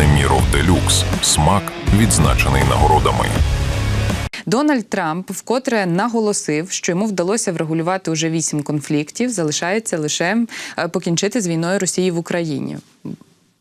Неміров Делюкс. Смак відзначений нагородами. Дональд Трамп вкотре наголосив, що йому вдалося врегулювати уже вісім конфліктів. Залишається лише е, покінчити з війною Росії в Україні.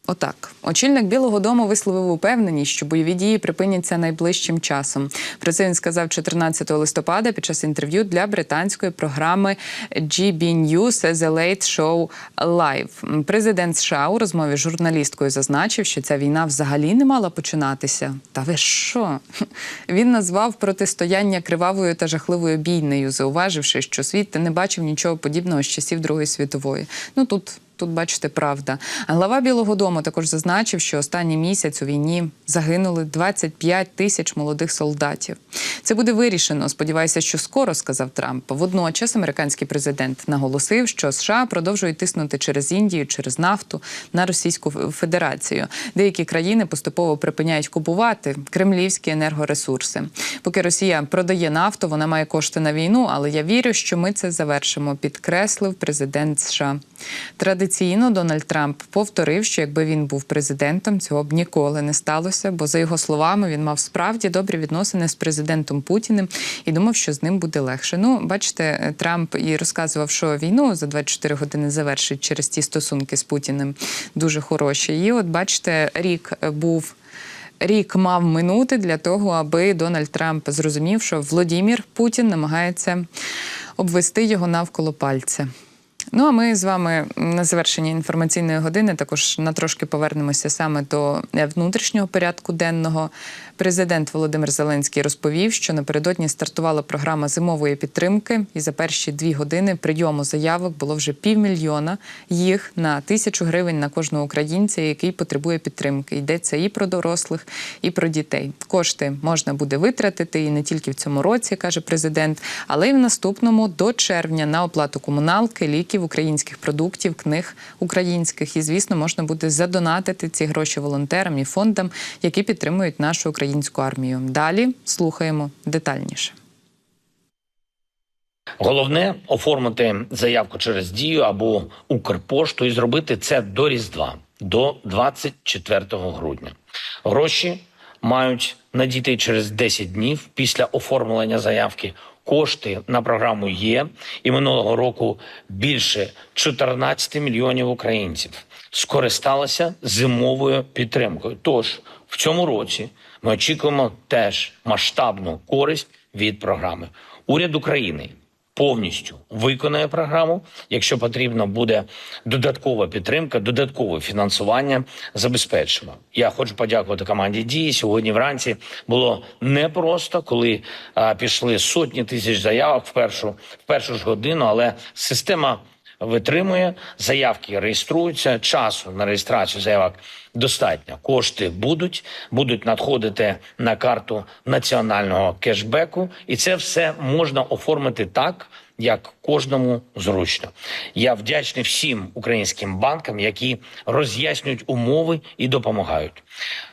Отак, очільник Білого Дому висловив упевненість, що бойові дії припиняться найближчим часом. Про це він сказав 14 листопада під час інтерв'ю для британської програми GB News The Late Show Live. Президент США у розмові з журналісткою зазначив, що ця війна взагалі не мала починатися. Та ви що? Він назвав протистояння кривавою та жахливою бійнею, зауваживши, що світ не бачив нічого подібного з часів Другої світової. Ну тут. Тут бачите, правда. Глава Білого Дому також зазначив, що останній місяць у війні загинули 25 тисяч молодих солдатів. Це буде вирішено. Сподіваюся, що скоро сказав Трамп. Водночас американський президент наголосив, що США продовжують тиснути через Індію, через нафту на Російську Федерацію. Деякі країни поступово припиняють купувати кремлівські енергоресурси. Поки Росія продає нафту, вона має кошти на війну, але я вірю, що ми це завершимо. Підкреслив президент США. Традиційно Дональд Трамп повторив, що якби він був президентом, цього б ніколи не сталося. Бо за його словами він мав справді добрі відносини з президентом Путіним і думав, що з ним буде легше. Ну, бачите, Трамп і розказував, що війну за 24 години завершить через ті стосунки з Путіним дуже хороші. І от бачите, рік був. Рік мав минути для того, аби Дональд Трамп зрозумів, що Володимир Путін намагається обвести його навколо пальця. Ну а ми з вами на завершенні інформаційної години також на трошки повернемося саме до внутрішнього порядку денного. Президент Володимир Зеленський розповів, що напередодні стартувала програма зимової підтримки, і за перші дві години прийому заявок було вже півмільйона їх на тисячу гривень на кожного українця, який потребує підтримки. Йдеться і про дорослих, і про дітей. Кошти можна буде витратити і не тільки в цьому році, каже президент, але й в наступному до червня на оплату комуналки, ліків, українських продуктів, книг українських. І звісно, можна буде задонатити ці гроші волонтерам і фондам, які підтримують нашу українську армію. Далі слухаємо детальніше. Головне оформити заявку через дію або Укрпошту і зробити це до Різдва, до 24 грудня. Гроші мають надійти через 10 днів після оформлення заявки. Кошти на програму є, і минулого року більше 14 мільйонів українців скористалися зимовою підтримкою. Тож в цьому році ми очікуємо теж масштабну користь від програми. Уряд України повністю виконає програму. Якщо потрібно буде додаткова підтримка, додаткове фінансування забезпечимо. Я хочу подякувати команді дії. Сьогодні вранці було непросто, коли а, пішли сотні тисяч заявок в першу в першу ж годину, але система. Витримує заявки, реєструються часу на реєстрацію заявок достатньо. Кошти будуть, будуть надходити на карту національного кешбеку, і це все можна оформити так, як кожному зручно. Я вдячний всім українським банкам, які роз'яснюють умови і допомагають.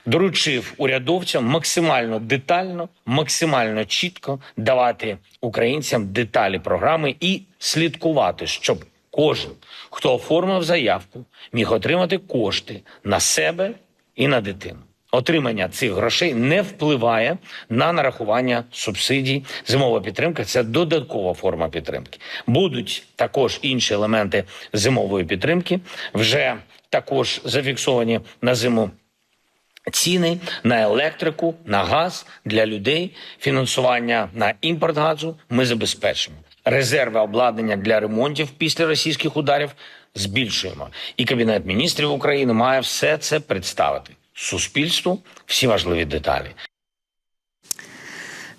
Доручив урядовцям максимально детально, максимально чітко давати українцям деталі програми і слідкувати, щоб кожен, хто оформив заявку, міг отримати кошти на себе і на дитину. Отримання цих грошей не впливає на нарахування субсидій. Зимова підтримка це додаткова форма підтримки. Будуть також інші елементи зимової підтримки, вже також зафіксовані на зиму. Ціни на електрику, на газ для людей, фінансування на імпорт газу ми забезпечимо. Резерви обладнання для ремонтів після російських ударів збільшуємо. І Кабінет міністрів України має все це представити суспільству всі важливі деталі.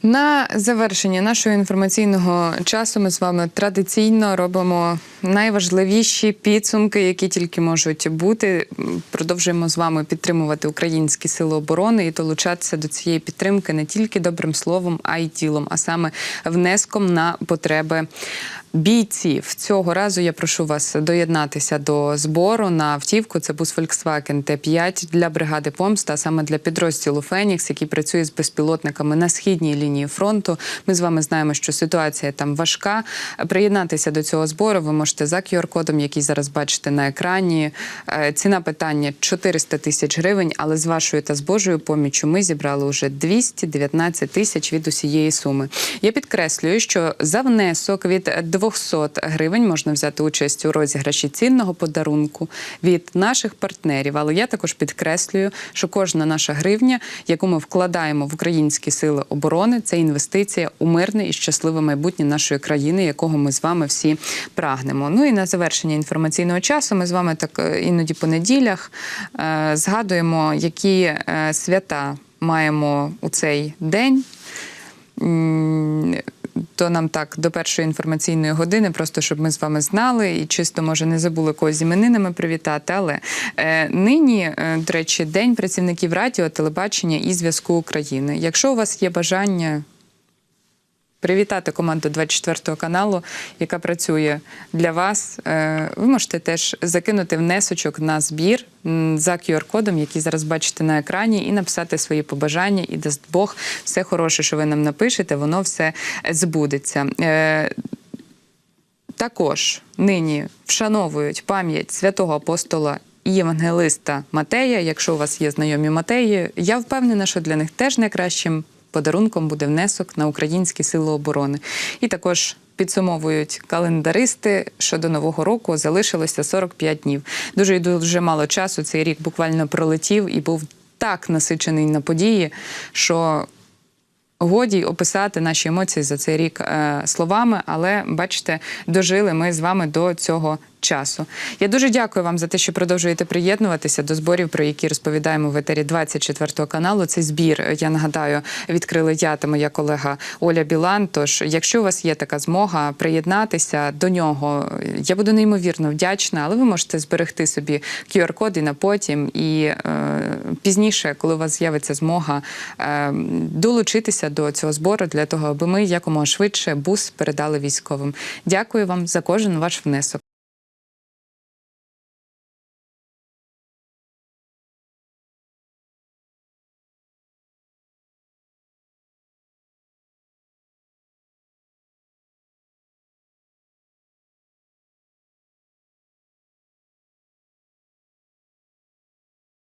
На завершення нашого інформаційного часу ми з вами традиційно робимо найважливіші підсумки, які тільки можуть бути. Продовжуємо з вами підтримувати українські сили оборони і долучатися до цієї підтримки не тільки добрим словом, а й тілом, а саме внеском на потреби. Бійців цього разу я прошу вас доєднатися до збору на автівку. Це бус Volkswagen Т5 для бригади Помста, а саме для підрозділу Фенікс, який працює з безпілотниками на східній лінії лінії фронту. Ми з вами знаємо, що ситуація там важка. Приєднатися до цього збору ви можете за QR-кодом, який зараз бачите на екрані. Е, Ціна питання 400 тисяч гривень, але з вашою та з Божою поміччю ми зібрали вже 219 тисяч від усієї суми. Я підкреслюю, що за внесок від 200 гривень можна взяти участь у розіграші цінного подарунку від наших партнерів. Але я також підкреслюю, що кожна наша гривня, яку ми вкладаємо в українські сили оборони, це інвестиція у мирне і щасливе майбутнє нашої країни, якого ми з вами всі прагнемо. Ну і на завершення інформаційного часу ми з вами так е, іноді по неділях е, згадуємо, які е, свята маємо у цей день. То нам так до першої інформаційної години, просто щоб ми з вами знали і чисто може не забули когось з іменинами привітати. Але е, нині, е, до речі, день працівників радіо, телебачення і зв'язку України. Якщо у вас є бажання привітати команду 24 каналу, яка працює для вас. Е, Ви можете теж закинути внесочок на збір за QR-кодом, який зараз бачите на екрані, і написати свої побажання. І дасть Бог все хороше, що ви нам напишете, воно все збудеться. Е, також нині вшановують пам'ять святого апостола євангелиста Матея. Якщо у вас є знайомі Матеї, я впевнена, що для них теж найкращим подарунком буде внесок на українські сили оборони. І також підсумовують календаристи, що до нового року залишилося 45 днів. Дуже і дуже мало часу. Цей рік буквально пролетів і був так насичений на події, що Годі описати наші емоції за цей рік е, словами, але бачите, дожили ми з вами до цього часу. Я дуже дякую вам за те, що продовжуєте приєднуватися до зборів, про які розповідаємо в етері 24 каналу. Цей збір, е, я нагадаю, відкрили я та моя колега Оля Білан. Тож, якщо у вас є така змога приєднатися до нього, я буду неймовірно вдячна, але ви можете зберегти собі QR-код і на потім, і е, пізніше, коли у вас з'явиться змога, е, долучитися до цього збору для того, аби ми якомога швидше бус передали військовим. Дякую вам за кожен ваш внесок.